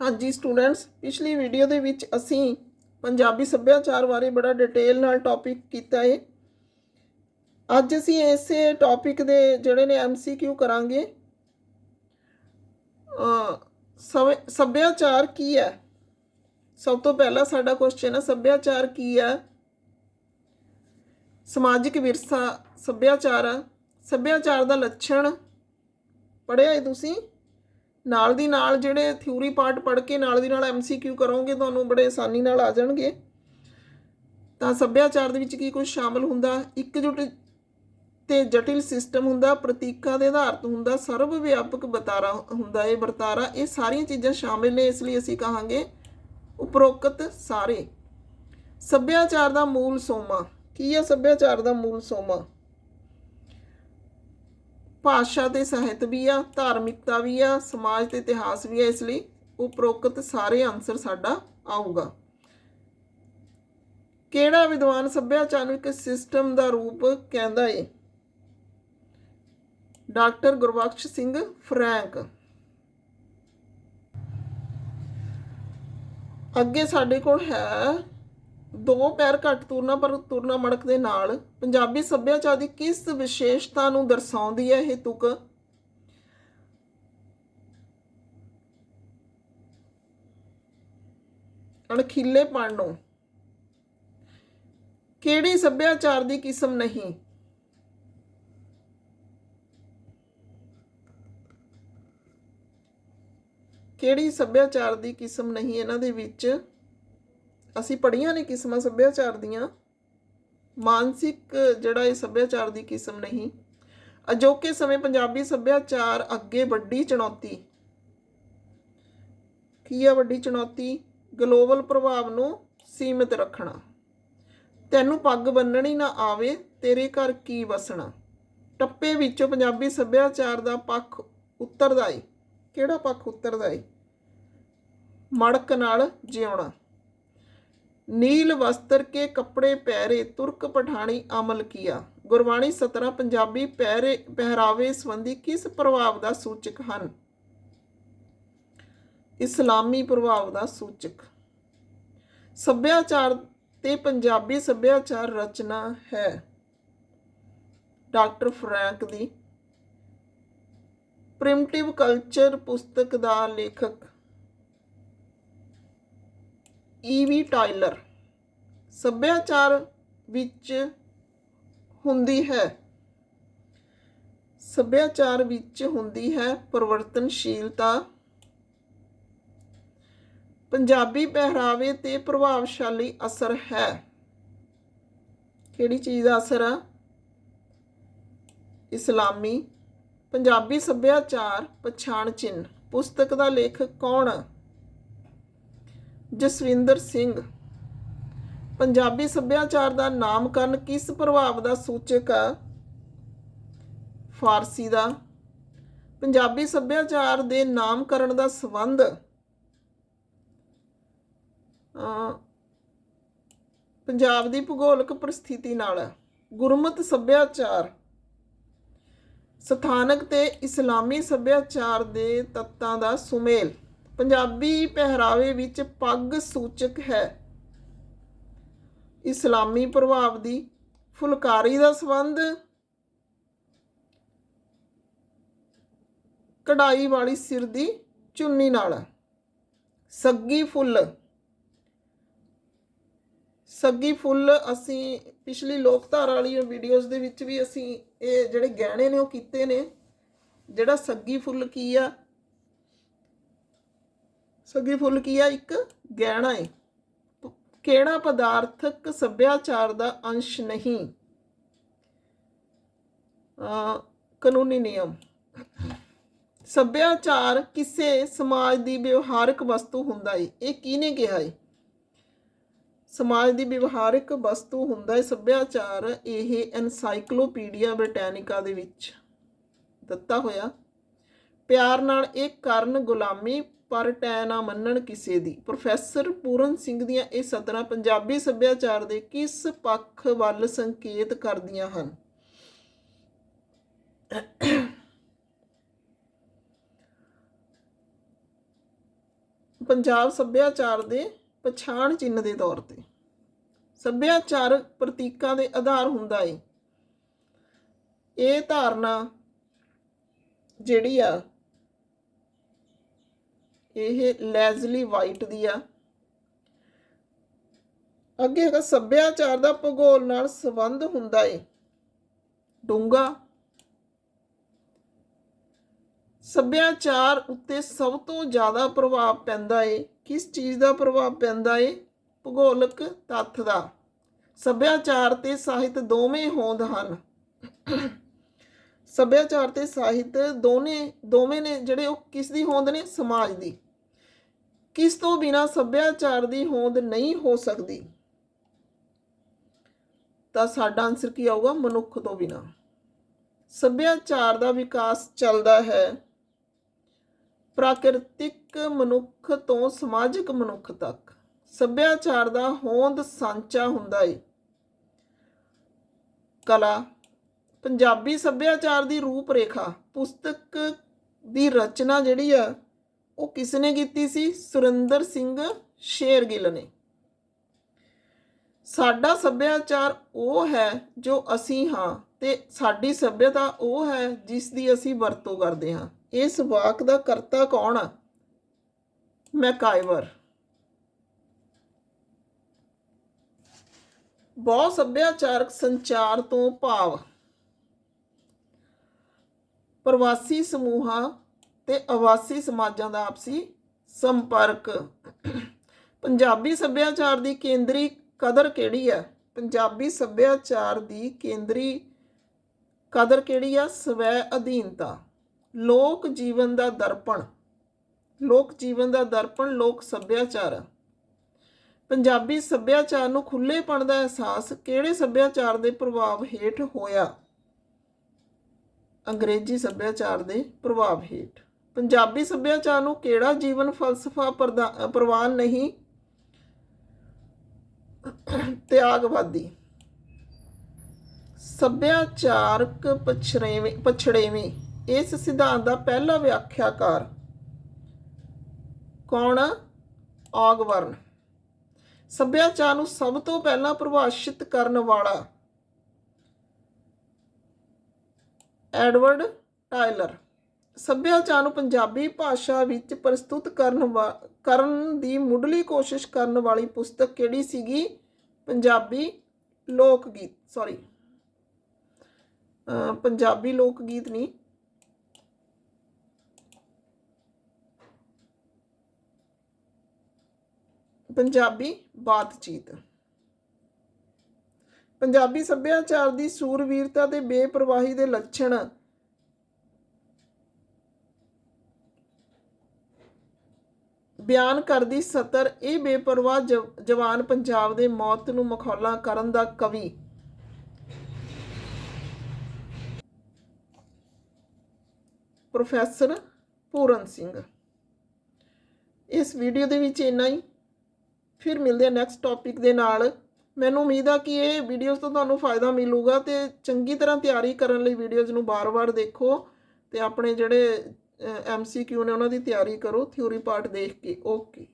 ਹਾਂਜੀ ਸਟੂਡੈਂਟਸ, ਪਿਛਲੀ ਵੀਡੀਓ ਦੇ ਵਿੱਚ ਅਸੀਂ ਪੰਜਾਬੀ ਸੱਭਿਆਚਾਰ ਬਾਰੇ ਬੜਾ ਡਿਟੇਲ ਨਾਲ ਟੌਪਿਕ ਕੀਤਾ ਹੈ ਅੱਜ ਅਸੀਂ ਇਸੇ ਟੌਪਿਕ ਦੇ ਜਿਹੜੇ ਨੇ ਐਮਸੀਕਿਊ ਕਰਾਂਗੇ। ਅ ਸੱਭਿਆਚਾਰ ਕੀ ਹੈ? ਸਭ ਤੋਂ ਪਹਿਲਾ ਸਾਡਾ ਕੁਐਸਚਨ ਹੈ, ਸੱਭਿਆਚਾਰ ਕੀ ਹੈ? ਸਮਾਜਿਕ ਵਿਰਸਾ, ਸੱਭਿਆਚਾਰ ਸੱਭਿਆਚਾਰ ਦਾ ਲੱਛਣ ਪੜ੍ਹਿਆ ਹੈ ਤੁਸੀਂ? ਨਾਲ ਦੀ ਨਾਲ ਜਿਹੜੇ ਥਿਊਰੀ ਪਾਰਟ ਪੜ੍ਹ ਕੇ ਨਾਲ ਦੀ ਨਾਲ ਐਮਸੀਕਿਊ ਕਰੋਗੇ, ਤੁਹਾਨੂੰ ਬੜੇ ਆਸਾਨੀ ਨਾਲ ਆ ਜਾਣਗੇ। ਤਾਂ ਸੱਭਿਆਚਾਰ ਦੇ ਵਿੱਚ ਕੀ ਕੁਝ ਸ਼ਾਮਲ ਹੁੰਦਾ? ਇਕਜੁੱਟ ਤੇ ਜਟਿਲ ਸਿਸਟਮ ਹੁੰਦਾ, ਪ੍ਰਤੀਕਾਂ ਦੇ ਆਧਾਰਤ ਹੁੰਦਾ ਸਰਵ ਵਿਆਪਕ ਬਤਾਰਾ ਹੁੰਦਾ, ਇਹ ਵਰਤਾਰਾ, ਇਹ ਸਾਰੀਆਂ ਚੀਜ਼ਾਂ ਸ਼ਾਮਿਲ ਨੇ, ਇਸ ਲਈ ਅਸੀਂ ਕਹਾਂਗੇ ਉਪਰੋਕਤ ਸਾਰੇ। ਸੱਭਿਆਚਾਰ ਦਾ ਮੂਲ ਸੋਮਾ, ਕੀ ਹੈ ਸੱਭਿਆਚਾਰ ਦਾ ਮੂਲ ਸੋਮਾ? ਭਾਸ਼ਾ ਤੇ ਸਾਹਿਤ ਵੀ ਆ, ਧਾਰਮਿਕਤਾ ਵੀ ਆ, ਸਮਾਜ ਤੇ ਇਤਿਹਾਸ ਵੀ ਆ, ਇਸ ਲਈ ਉਪਰੋਕਤ ਸਾਰੇ ਆਨਸਰ ਸਾਡਾ ਆਊਗਾ। ਕਿਹੜਾ ਵਿਦਵਾਨ ਸੱਭਿਆਚਾਰਕ ਸਿਸਟਮ ਦਾ ਰੂਪ ਕਹਿੰਦਾ ਏ? Doctor Gurbaksh Singh Frank. ਅੱਗੇ ਸਾਡੇ ਕੋਲ ਹੈ ਦੋ ਪੈਰ ਘੱਟ ਤੁਰਨਾ, ਪਰ ਤੁਰਨਾ ਮੜਕ ਦੇ ਨਾਲ। ਪੰਜਾਬੀ ਸੱਭਿਆਚਾਰ ਦੀ ਕਿਸ ਵਿਸ਼ੇਸ਼ਤਾ ਨੂੰ ਦਰਸਾਉਂਦੀ ਹੈ ਇਹ ਤੁਕ? ਅਣਖੀਲੇਪਣ ਨੂੰ ਕਿਹੜੀ ਸੱਭਿਆਚਾਰ ਦੀ ਕਿਸਮ ਨਹੀਂ? ਕਿਹੜੀ ਸੱਭਿਆਚਾਰ ਦੀ ਕਿਸਮ ਨਹੀਂ? ਇਹਨਾਂ ਦੇ ਵਿੱਚ ਅਸੀਂ ਪੜ੍ਹੀਆਂ ਨੇ ਕਿਸਮਾਂ ਸੱਭਿਆਚਾਰ ਦੀਆਂ। ਮਾਨਸਿਕ ਜਿਹੜਾ ਇਹ ਸੱਭਿਆਚਾਰ ਦੀ ਕਿਸਮ ਨਹੀਂ। ਅਜੋਕੇ ਸਮੇਂ ਪੰਜਾਬੀ ਸੱਭਿਆਚਾਰ ਅੱਗੇ ਵੱਡੀ ਚੁਣੌਤੀ। ਕੀ ਆ ਵੱਡੀ ਚੁਣੌਤੀ? ਗਲੋਬਲ ਪ੍ਰਭਾਵ ਨੂੰ ਸੀਮਿਤ ਰੱਖਣਾ। ਤੈਨੂੰ ਪੱਗ ਬੰਨਣੀ ਨਾ ਆਵੇ, ਤੇਰੇ ਘਰ ਕੀ ਵਸਣਾ? ਟੱਪੇ ਵਿੱਚੋਂ ਪੰਜਾਬੀ ਸੱਭਿਆਚਾਰ ਦਾ ਪੱਖ ਉੱਤਰਦਾ ਏ। ਕਿਹੜਾ ਪੱਖ ਉੱਤਰਦਾ ਏ? ਮੜਕ ਨਾਲ ਜਿਉਣਾ। ਨੀਲ ਵਸਤਰ ਕੇ ਕੱਪੜੇ ਪਹਿਰੇ, ਤੁਰਕ ਪਠਾਣੀ ਅਮਲ ਕੀਆ। ਗੁਰਬਾਣੀ ਸਤਰਾ ਪੰਜਾਬੀ ਪਹਿਰੇ, ਪਹਿਰਾਵੇ ਸੰਬੰਧੀ ਕਿਸ ਪ੍ਰਭਾਵ ਦਾ ਸੂਚਕ ਹਨ? ਇਸਲਾਮੀ ਪ੍ਰਭਾਵ ਦਾ ਸੂਚਕ। ਸੱਭਿਆਚਾਰ ਤੇ ਪੰਜਾਬੀ ਸੱਭਿਆਚਾਰ ਰਚਨਾ ਹੈ। ਡਾਕਟਰ ਫਰੈਂਕ ਦੀ। ਪ੍ਰਿਮਟਿਵ ਕਲਚਰ ਪੁਸਤਕ ਦਾ ਲੇਖਕ ਈਵੀ ਟਾਇਲਰ ਸੱਭਿਆਚਾਰ ਵਿੱਚ ਹੁੰਦੀ ਹੈ। ਸੱਭਿਆਚਾਰ ਵਿੱਚ ਹੁੰਦੀ ਹੈ ਪਰਿਵਰਤਨਸ਼ੀਲਤਾ। ਪੰਜਾਬੀ ਪਹਿਰਾਵੇ ਤੇ ਪ੍ਰਭਾਵਸ਼ਾਲੀ ਅਸਰ ਹੈ। ਕਿਹੜੀ ਚੀਜ਼ ਦਾ ਅਸਰ ਆ? ਇਸਲਾਮੀ ਪੰਜਾਬੀ ਸੱਭਿਆਚਾਰ ਪਛਾਣ ਚਿੰਨ੍ਹ। ਪੁਸਤਕ ਦਾ ਲੇਖਕ ਕੌਣ ਜਸਵਿੰਦਰ ਸਿੰਘ। ਪੰਜਾਬੀ ਸੱਭਿਆਚਾਰ ਦਾ ਨਾਮਕਰਨ ਕਿਸ ਪ੍ਰਭਾਵ ਦਾ ਸੂਚਕ ਆ? ਫਾਰਸੀ ਦਾ। ਪੰਜਾਬੀ ਸੱਭਿਆਚਾਰ ਦੇ ਨਾਮਕਰਨ ਦਾ ਸੰਬੰਧ। ਪੰਜਾਬ ਦੀ ਭੂਗੋਲਿਕ ਪਰਿਸਥਿਤੀ ਨਾਲ। ਹੈ ਗੁਰਮਤ ਸੱਭਿਆਚਾਰ। ਸਥਾਨਕ ਤੇ ਇਸਲਾਮੀ ਸੱਭਿਆਚਾਰ ਦੇ ਤੱਤਾਂ ਦਾ ਸੁਮੇਲ। ਪੰਜਾਬੀ ਪਹਿਰਾਵੇ ਵਿੱਚ ਪੱਗ ਸੂਚਕ ਹੈ। ਇਸਲਾਮੀ ਪ੍ਰਭਾਵ ਦੀ ਫੁਲਕਾਰੀ ਦਾ ਸੰਬੰਧ ਕਢਾਈ ਵਾਲੀ ਸਿਰ ਦੀ ਚੁੰਨੀ ਨਾਲ। ਸੱਗੀ ਫੁੱਲ। ਸੱਗੀ ਫੁੱਲ ਅਸੀਂ ਪਿਛਲੀ ਲੋਕਧਾਰਾ ਵਾਲੀ ਵੀਡੀਓਜ਼ ਦੇ ਵਿੱਚ ਵੀ ਅਸੀਂ ਇਹ ਜਿਹੜੇ ਗਹਿਣੇ ਨੇ ਉਹ ਕੀਤੇ ਨੇ, ਜਿਹੜਾ ਸੱਗੀ ਫੁੱਲ ਕੀ ਆ ਸੱਗੀ ਫੁੱਲ ਕੀ ਆ? ਇੱਕ ਗਹਿਣਾ ਹੈ ਕਿਹੜਾ ਪਦਾਰਥਕ ਸੱਭਿਆਚਾਰ ਦਾ ਅੰਸ਼ ਨਹੀਂ? ਅ ਕਾਨੂੰਨੀ ਨਿਯਮ। ਸੱਭਿਆਚਾਰ ਕਿਸੇ ਸਮਾਜ ਦੀ ਵਿਵਹਾਰਕ ਵਸਤੂ ਹੁੰਦਾ ਹੈ ਇਹ ਕਿਹਨੇ ਕਿਹਾ ਹੈ ਸਮਾਜ ਦੀ ਵਿਵਹਾਰਿਕ ਵਸਤੂ ਹੁੰਦਾ ਹੈ ਸੱਭਿਆਚਾਰ ਇਹ ਐਨਸਾਈਕਲੋਪੀਡੀਆ ਬ੍ਰਿਟੈਨਿਕਾ ਦੇ ਵਿੱਚ ਦਿੱਤਾ ਹੋਇਆ। ਪਿਆਰ ਨਾਲ ਇਹ ਕਰਨ ਗੁਲਾਮੀ ਪਰ ਟੈ ਨਾ ਮੰਨਣ ਕਿਸੇ ਦੀ। ਪ੍ਰੋਫੈਸਰ ਪੂਰਨ ਸਿੰਘ ਦੀਆਂ ਇਹ ਸਤਰਾਂ ਪੰਜਾਬੀ ਸੱਭਿਆਚਾਰ ਦੇ ਕਿਸ ਪੱਖ ਵੱਲ ਸੰਕੇਤ ਕਰਦੀਆਂ ਹਨ? ਪੰਜਾਬ ਸੱਭਿਆਚਾਰ ਦੇ ਪਛਾਣ ਚਿੰਨ੍ਹ ਦੇ ਤੌਰ ਤੇ। ਸੱਭਿਆਚਾਰਕ ਪ੍ਰਤੀਕਾਂ ਦੇ ਆਧਾਰ ਹੁੰਦਾ ਏ। ਇਹ ਧਾਰਨਾ ਜਿਹੜੀ ਆ ਇਹ ਲੈਜ਼ਲੀ ਵਾਈਟ ਦੀ ਆ। ਅੱਗੇ ਹੈਗਾ, ਸੱਭਿਆਚਾਰ ਦਾ ਭੂਗੋਲ ਨਾਲ ਸੰਬੰਧ ਹੁੰਦਾ ਏ। ਡੂੰਗਾ ਸੱਭਿਆਚਾਰ ਉੱਤੇ ਸਭ ਤੋਂ ਜ਼ਿਆਦਾ ਪ੍ਰਭਾਵ ਪੈਂਦਾ ਏ। ਕਿਸ ਚੀਜ਼ ਦਾ ਪ੍ਰਭਾਵ ਪੈਂਦਾ ਏ? ਭੂਗੋਲਿਕ ਤੱਥ ਦਾ। ਸੱਭਿਆਚਾਰ ਤੇ ਸਾਹਿਤ ਦੋਵੇਂ ਹੋਂਦ ਹਨ। ਸੱਭਿਆਚਾਰ ਤੇ ਸਾਹਿਤ ਦੋਨੇ, ਦੋਵੇਂ ਨੇ ਜਿਹੜੇ ਉਹ ਕਿਸ ਦੀ ਹੋਂਦ ਨੇ? ਸਮਾਜ ਦੀ। ਕਿਸ ਤੋਂ ਬਿਨਾ ਸੱਭਿਆਚਾਰ ਦੀ ਹੋਂਦ ਨਹੀਂ ਹੋ ਸਕਦੀ? ਤਾਂ ਸਾਡਾ ਆਨਸਰ ਕੀ ਆਊਗਾ? ਮਨੁੱਖ ਤੋਂ ਬਿਨਾ। ਸੱਭਿਆਚਾਰ ਦਾ ਵਿਕਾਸ ਚੱਲਦਾ ਹੈ। ਪ੍ਰਾਕਿਰਤਿਕ ਮਨੁੱਖ ਤੋਂ ਸਮਾਜਿਕ ਮਨੁੱਖ ਤੱਕ। ਸੱਭਿਆਚਾਰ ਦਾ ਹੋਂਦ ਸਾਂਚਾ ਹੁੰਦਾ ਏ। ਕਲਾ। ਪੰਜਾਬੀ ਸੱਭਿਆਚਾਰ ਦੀ ਰੂਪ ਰੇਖਾ ਪੁਸਤਕ ਦੀ ਰਚਨਾ ਜਿਹੜੀ ਆ ਉਹ ਕਿਸ ਨੇ ਕੀਤੀ ਸੀ? ਸੁਰਿੰਦਰ ਸਿੰਘ ਸ਼ੇਰਗਿੱਲ ਨੇ। ਸਾਡਾ ਸੱਭਿਆਚਾਰ ਉਹ ਹੈ ਜੋ ਅਸੀਂ ਹਾਂ ਤੇ ਸਾਡੀ ਸੱਭਿਅਤਾ ਉਹ ਹੈ ਜਿਸ ਦੀ ਅਸੀਂ ਵਰਤੋਂ ਕਰਦੇ ਹਾਂ। ਇਸ ਵਾਕ ਦਾ ਕਰਤਾ ਕੌਣ ਆ? ਮੈਕਾਈਵਰ। ਬਹੁ ਸੱਭਿਆਚਾਰਕ ਸੰਚਾਰ ਤੋਂ ਭਾਵ। ਪ੍ਰਵਾਸੀ ਸਮੂਹਾਂ ਤੇ ਆਵਾਸੀ ਸਮਾਜਾਂ ਦਾ ਆਪਸੀ ਸੰਪਰਕ। ਪੰਜਾਬੀ ਸੱਭਿਆਚਾਰ ਦੀ ਕੇਂਦਰੀ ਕਦਰ ਕਿਹੜੀ ਹੈ ਪੰਜਾਬੀ ਸੱਭਿਆਚਾਰ ਦੀ ਕੇਂਦਰੀ ਕਦਰ ਕਿਹੜੀ ਆ? ਸਵੈ ਅਧੀਨਤਾ। ਲੋਕ ਜੀਵਨ ਦਾ ਦਰਪਣ। ਲੋਕ ਜੀਵਨ ਦਾ ਦਰਪਣ, ਲੋਕ ਸੱਭਿਆਚਾਰ। ਪੰਜਾਬੀ ਸੱਭਿਆਚਾਰ ਨੂੰ ਖੁੱਲੇਪਣ ਦਾ ਅਹਿਸਾਸ ਕਿਹੜੇ ਸੱਭਿਆਚਾਰ ਦੇ ਪ੍ਰਭਾਵ ਹੇਠ ਹੋਇਆ? ਅੰਗਰੇਜ਼ੀ ਸੱਭਿਆਚਾਰ ਦੇ ਪ੍ਰਭਾਵ ਹੇਠ। ਪੰਜਾਬੀ ਸੱਭਿਆਚਾਰ ਨੂੰ ਕਿਹੜਾ ਜੀਵਨ ਫਲਸਫਾ ਪ੍ਰਦਾ- ਪ੍ਰਵਾਨ ਨਹੀਂ? ਤਿਆਗਵਾਦੀ। ਸੱਭਿਆਚਾਰਕ ਪਛੜੇਵੇਂ ਪਛੜੇਵੇਂ। ਇਸ ਸਿਧਾਂਤ ਦਾ ਪਹਿਲਾ ਵਿਆਖਿਆਕਾਰ ਕੌਣ ਆ? ਆਗਵਰਨ। ਸੱਭਿਆਚਾਰ ਨੂੰ ਸਭ ਤੋਂ ਪਹਿਲਾਂ ਪਰਿਭਾਸ਼ਿਤ ਕਰਨ ਵਾਲਾ ਐਡਵਰਡ ਟਾਇਲਰ। ਸੱਭਿਆਚਾਰ ਨੂੰ ਪੰਜਾਬੀ ਭਾਸ਼ਾ ਵਿੱਚ ਪ੍ਰਸਤੁਤ ਕਰਨ ਵਾ- ਕਰਨ ਦੀ ਮੁੱਢਲੀ ਕੋਸ਼ਿਸ਼ ਕਰਨ ਵਾਲੀ ਪੁਸਤਕ ਕਿਹੜੀ ਸੀਗੀ? ਪੰਜਾਬੀ ਲੋਕ ਗੀਤ ਸੌਰੀ ਪੰਜਾਬੀ ਲੋਕ ਗੀਤ ਨਹੀਂ ਪੰਜਾਬੀ ਬਾਤਚੀਤ। ਪੰਜਾਬੀ ਸੱਭਿਆਚਾਰ ਦੀ ਸੂਰਵੀਰਤਾ ਤੇ ਬੇਪਰਵਾਹੀ ਦੇ ਲੱਛਣ ਬਿਆਨ ਕਰਦੀ ਸਤਰ, ਇਹ ਬੇਪਰਵਾਹ ਜਵਾਨ ਪੰਜਾਬ ਦੇ ਮੌਤ ਨੂੰ ਮਖੌਲਾ ਕਰਨ ਦਾ ਕਵੀ। ਪ੍ਰੋਫੈਸਰ ਪੂਰਨ ਸਿੰਘ। ਇਸ ਵੀਡੀਓ ਦੇ ਵਿੱਚ ਇੰਨਾ ਹੀ। ਫਿਰ ਮਿਲਦੇ ਆ ਨੈਕਸਟ ਟੌਪਿਕ ਦੇ ਨਾਲ। ਮੈਨੂੰ ਉਮੀਦ ਆ ਕਿ ਇਹ ਵੀਡੀਓਜ਼ ਤੋਂ ਤੁਹਾਨੂੰ ਫਾਇਦਾ ਮਿਲੂਗਾ ਤੇ ਚੰਗੀ ਤਰ੍ਹਾਂ ਤਿਆਰੀ ਕਰਨ ਲਈ ਵੀਡੀਓਜ਼ ਨੂੰ ਬਾਰ-ਬਾਰ ਦੇਖੋ ਤੇ ਆਪਣੇ ਜਿਹੜੇ ਐਮਸੀਕਿਊ ਨੇ ਉਹਨਾਂ ਦੀ ਤਿਆਰੀ ਕਰੋ ਥਿਊਰੀ ਪਾਰਟ ਦੇਖ ਕੇ ਓਕੇ